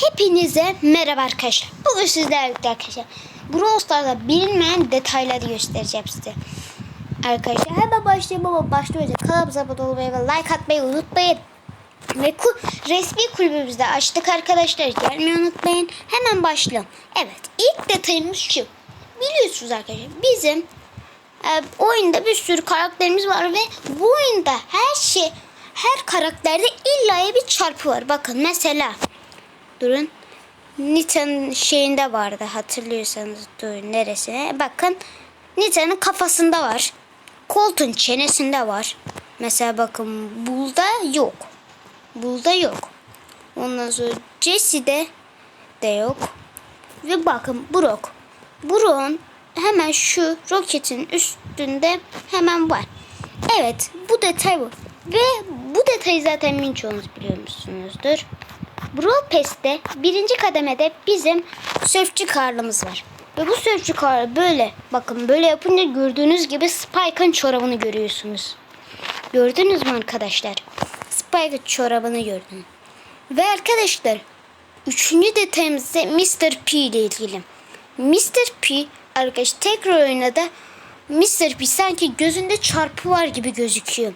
Hepinize merhaba arkadaşlar. Bugün sizlerle birlikte arkadaşlar. Brawl Stars'da bilinmeyen detayları göstereceğim size. Arkadaşlar hemen başlayalım ama başlayınca kanalımıza abone olmayı ve like atmayı unutmayın. Ve ku resmi kulübümüzde açtık arkadaşlar. Gelmeyi unutmayın. Hemen başlayalım. Evet ilk detayımız şu. Biliyorsunuz arkadaşlar bizim e, oyunda bir sürü karakterimiz var ve bu oyunda her şey her karakterde illa bir çarpı var. Bakın mesela durun. Nita'nın şeyinde vardı hatırlıyorsanız durun neresine. Bakın Nita'nın kafasında var. Colt'un çenesinde var. Mesela bakın Bull'da yok. Bull'da yok. Ondan sonra Jesse'de de yok. Ve bakın Brock. Brock'un hemen şu roketin üstünde hemen var. Evet bu detay bu. Ve bu detayı zaten minçoğunuz biliyor musunuzdur. Brawl Pass'te birinci kademede bizim sörfçü karlımız var. Ve bu sörfçü karlı böyle bakın böyle yapınca gördüğünüz gibi Spike'ın çorabını görüyorsunuz. Gördünüz mü arkadaşlar? Spike'ın çorabını gördüm. Ve arkadaşlar üçüncü detayımız ise Mr. P ile ilgili. Mr. P arkadaş tekrar oynadı. Mr. P sanki gözünde çarpı var gibi gözüküyor.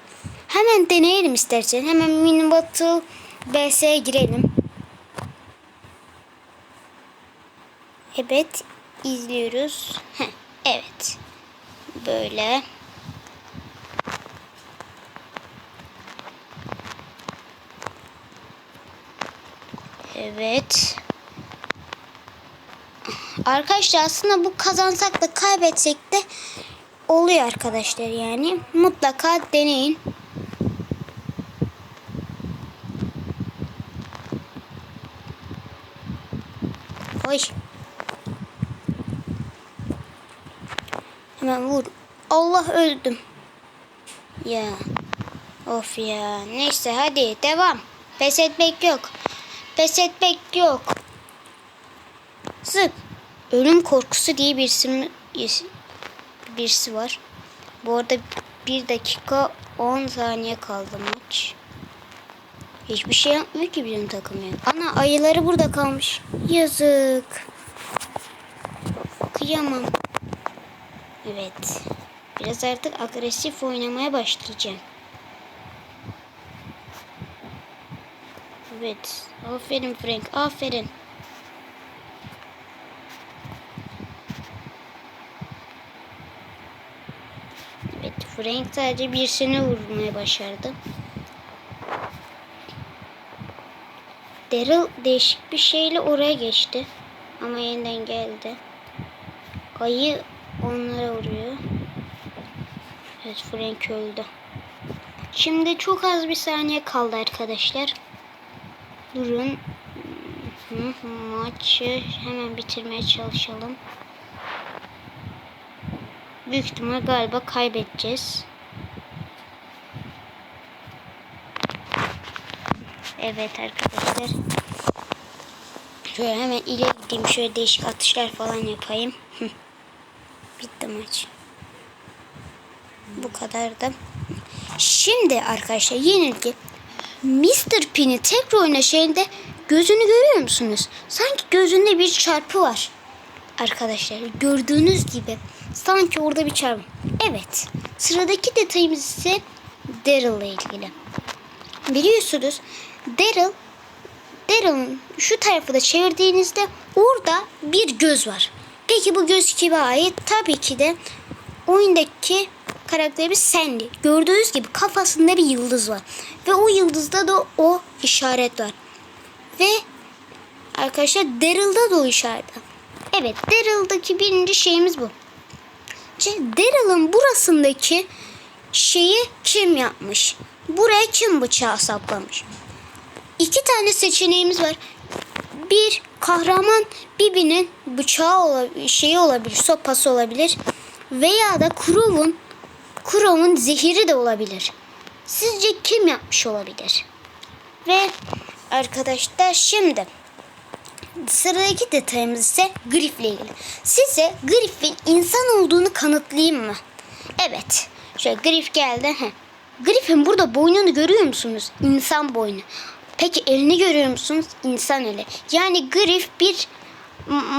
Hemen deneyelim istersen. Hemen Mini Battle BS'ye girelim. Evet izliyoruz. Heh, evet. Böyle. Evet. Arkadaşlar aslında bu kazansak da kaybetsek de oluyor arkadaşlar yani. Mutlaka deneyin. Oy. Hemen vur. Allah öldüm. Ya. Of ya. Neyse hadi devam. Pes etmek yok. Pes etmek yok. Sık. Ölüm korkusu diye birisi, mi- birisi var. Bu arada 1 dakika 10 saniye kaldı maç. Hiçbir şey yapmıyor ki bizim takım ya. Ana ayıları burada kalmış. Yazık. Kıyamam. Evet. Biraz artık agresif oynamaya başlayacağım. Evet. Aferin Frank. Aferin. Evet. Frank sadece birisini vurmaya başardı. Daryl değişik bir şeyle oraya geçti. Ama yeniden geldi. Ayı onlara vuruyor. Evet Frank öldü. Şimdi çok az bir saniye kaldı arkadaşlar. Durun. Maçı hemen bitirmeye çalışalım. Büyük ihtimal galiba kaybedeceğiz. Evet arkadaşlar. Şöyle hemen ileri gideyim. Şöyle değişik atışlar falan yapayım. Bitti maç. Bu kadardı. Şimdi arkadaşlar yenilgi. Mr. P'ni tekrar oyna şeyinde gözünü görüyor musunuz? Sanki gözünde bir çarpı var. Arkadaşlar gördüğünüz gibi sanki orada bir çarpı. Evet. Sıradaki detayımız ise Daryl ile ilgili. Biliyorsunuz Daryl Daryl'ın şu tarafı da çevirdiğinizde orada bir göz var. Peki bu göz kime ait? Tabii ki de oyundaki karakterimiz Sandy. Gördüğünüz gibi kafasında bir yıldız var. Ve o yıldızda da o işaret var. Ve arkadaşlar Daryl'da da o işaret var. Evet Daryl'daki birinci şeyimiz bu. İşte Daryl'ın burasındaki şeyi kim yapmış? Buraya kim bıçağı saplamış? İki tane seçeneğimiz var. Bir kahraman Bibi'nin bıçağı olabilir, şeyi olabilir, sopası olabilir. Veya da Crow'un Crow'un zehiri de olabilir. Sizce kim yapmış olabilir? Ve arkadaşlar şimdi sıradaki detayımız ise Griff'le ilgili. Size Griff'in insan olduğunu kanıtlayayım mı? Evet. Şöyle Griff geldi. Heh. Griff'in burada boynunu görüyor musunuz? İnsan boynu. Peki elini görüyor musunuz? İnsan eli. Yani Griff bir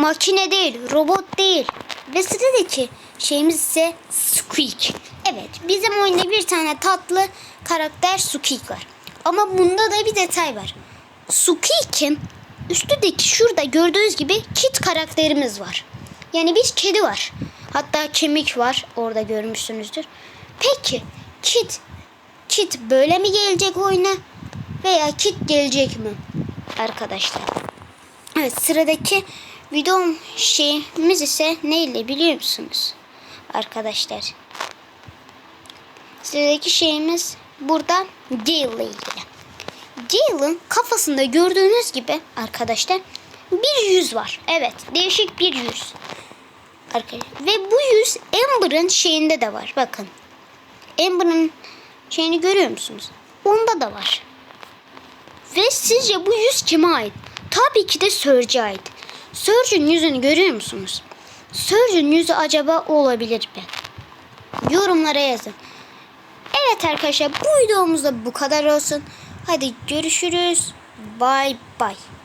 makine değil, robot değil. Ve sıradaki şeyimiz ise Squeak. Evet, bizim oyunda bir tane tatlı karakter Squeak var. Ama bunda da bir detay var. Squeak'in üstündeki şurada gördüğünüz gibi kit karakterimiz var. Yani bir kedi var. Hatta kemik var. Orada görmüşsünüzdür. Peki kit kit böyle mi gelecek oyuna veya kit gelecek mi arkadaşlar? Evet sıradaki videom şeyimiz ise neyle biliyor musunuz arkadaşlar? Sıradaki şeyimiz burada Gale ile ilgili. Gale'ın kafasında gördüğünüz gibi arkadaşlar bir yüz var. Evet değişik bir yüz. Arkadaşlar. Ve bu yüz Amber'ın şeyinde de var. Bakın. Amber'ın şeyini görüyor musunuz? Onda da var. Ve sizce bu yüz kime ait? Tabii ki de Surge'e ait. Surge'ün yüzünü görüyor musunuz? Surge'ün yüzü acaba olabilir mi? Yorumlara yazın. Evet arkadaşlar bu videomuzda bu kadar olsun. Hadi görüşürüz. Bye bye.